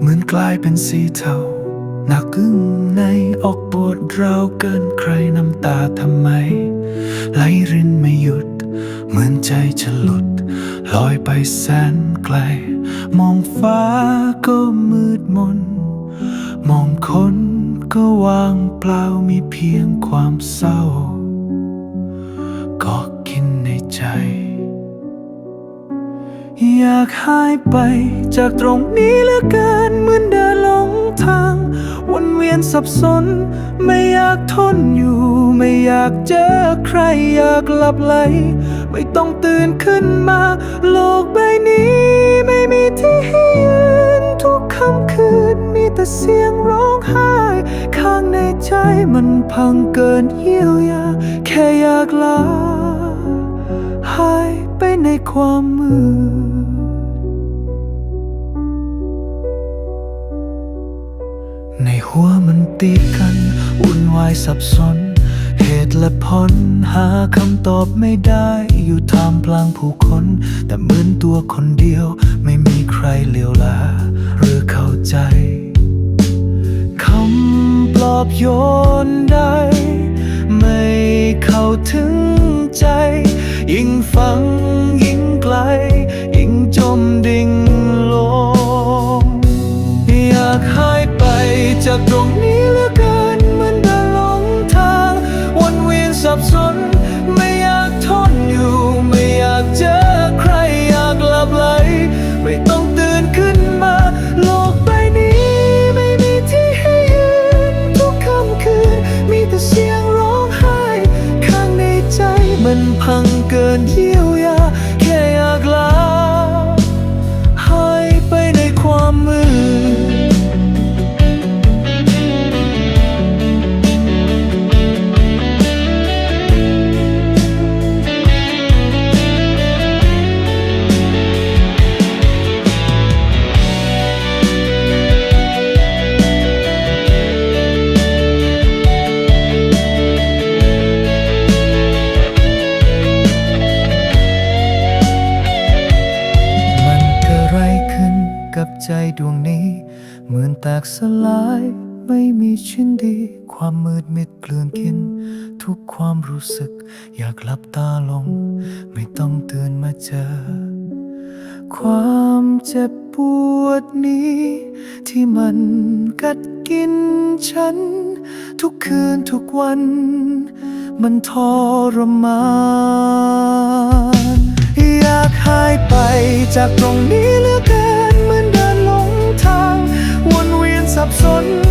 เหมือนกลายเป็นสีเทาหนักอึ้งในออกปวดเราเกินใครน้ำตาทำไม ไหลรินไม่หยุด เหมือนใจจะหลุด ลอยไปแสนไกล มองฟ้าก็มืดมน มองคนก็ว่างเปล่ามีเพียงความเศร้าก็ อยากหายไปจากตรงนี้เหลือเกินเหมือนเดินหลงทาง วนเวียนสับสน ไม่อยากทนอยู่ ไม่อยากเจอใครอยากหลับไหล ไม่ต้องตื่นขึ้นมา โลกใบนี้ไม่มีที่ให้ยืน ทุกค่ำคืนมีแต่เสียงร้องไห้ ข้างในใจมันพังเกินเยียวยา แค่อยากลาหายไปในความมืดายสับสน เหตุและผลหาคำตอบไม่ได้อยู่ท่ามกลางผู้คน แต่เหมือนตัวคนเดียวไม่มีใครเลียวแลหรือเข้าใจคำปลอบโยนได้ ไม่เข้าถึงใจ ยิ่งฟังยิ่งไกล มันพังเใจดวงนี้เหมือนแตกสลาย ไม่มีชิ้นดี ความมืดมิดเกลื่อนกิน ทุกความรู้สึก อยากหลับตาลง ไม่ต้องตื่นมาเจอ ความเจ็บปวดนี้ ที่มันกัดกินฉัน ทุกคืนทุกวัน มันทรมาน อยากหายไปจากตรงนี้ Sonne.